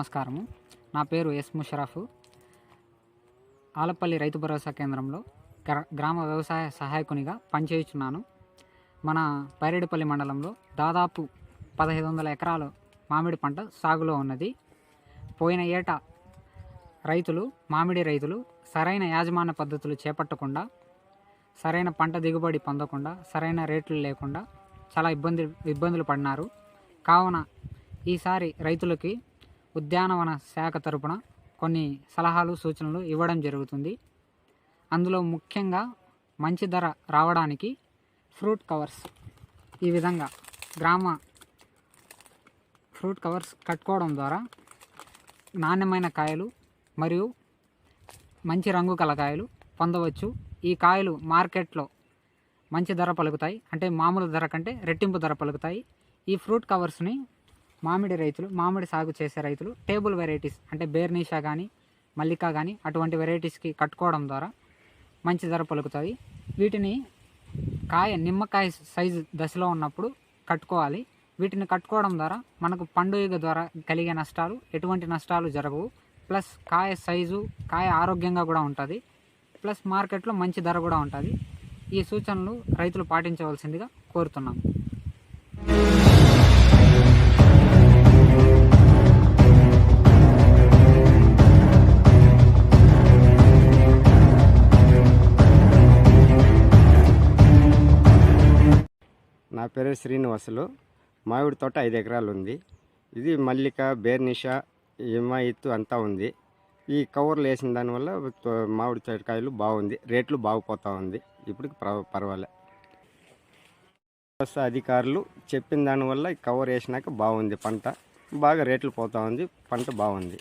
నమస్కారము. నా పేరు ఎస్ ముషరఫ్. ఆలపల్లి రైతు భరోసా కేంద్రంలో గ్రా- గ్రామ వ్యవసాయ సహాయకునిగా పనిచేయుచున్నాను. మన పైరేడుపల్లి మండలంలో దాదాపు పదహైదు వందల ఎకరాలు మామిడి పంట సాగులో ఉన్నది. పోయిన ఏట రైతులు మామిడి రైతులు సరైన యాజమాన్య పద్ధతులు చేపట్టకుండా సరైన పంట దిగుబడి పొందకుండా సరైన రేట్లు లేకుండా చాలా ఇబ్బంది ఇబ్బందులు పడినారు. కావున ఈసారి రైతులకి ఉద్యానవన శాఖ తరపున కొన్ని సలహాలు సూచనలు ఇవ్వడం జరుగుతుంది. అందులో ముఖ్యంగా మంచి ధర రావడానికి ఫ్రూట్ కవర్స్ ఈ విధంగా గ్రామ ఫ్రూట్ కవర్స్ కట్టుకోవడం ద్వారా నాణ్యమైన కాయలు మరియు మంచి రంగు కల కాయలు పొందవచ్చు. ఈ కాయలు మార్కెట్లో మంచి ధర పలుకుతాయి. అంటే మామూలు ధర కంటే రెట్టింపు ధర పలుకుతాయి. ఈ ఫ్రూట్ కవర్స్ని మామిడి రైతులు మామిడి సాగు చేసే రైతులు టేబుల్ వెరైటీస్ అంటే బేర్నీషా కానీ మల్లికా కానీ అటువంటి వెరైటీస్కి కట్టుకోవడం ద్వారా మంచి ధర పలుకుతుంది వీటిని కాయ నిమ్మకాయ సైజు దశలో ఉన్నప్పుడు కట్టుకోవాలి. వీటిని కట్టుకోవడం ద్వారా మనకు పండుగ ద్వారా కలిగే నష్టాలు ఎటువంటి నష్టాలు జరగవు. ప్లస్ కాయ సైజు కాయ ఆరోగ్యంగా కూడా ఉంటుంది. ప్లస్ మార్కెట్లో మంచి ధర కూడా ఉంటుంది. ఈ సూచనలు రైతులు పాటించవలసిందిగా కోరుతున్నాం. పేరు శ్రీనివాసులు. మామిడి తోట ఐదు ఎకరాలు ఉంది. ఇది మల్లిక బేర్నిషా హిమాయిత్ అంతా ఉంది. ఈ కవర్లు వేసిన దానివల్ల మామిడి తోటకాయలు బాగుంది. రేట్లు బాగుపోతూ ఉంది. ఇప్పుడు పర్వ- పర్వాలే. అధికారులు చెప్పిన దానివల్ల ఈ కవర్ వేసినాక బాగుంది పంట. బాగా రేట్లు పోతూ ఉంది. పంట బాగుంది.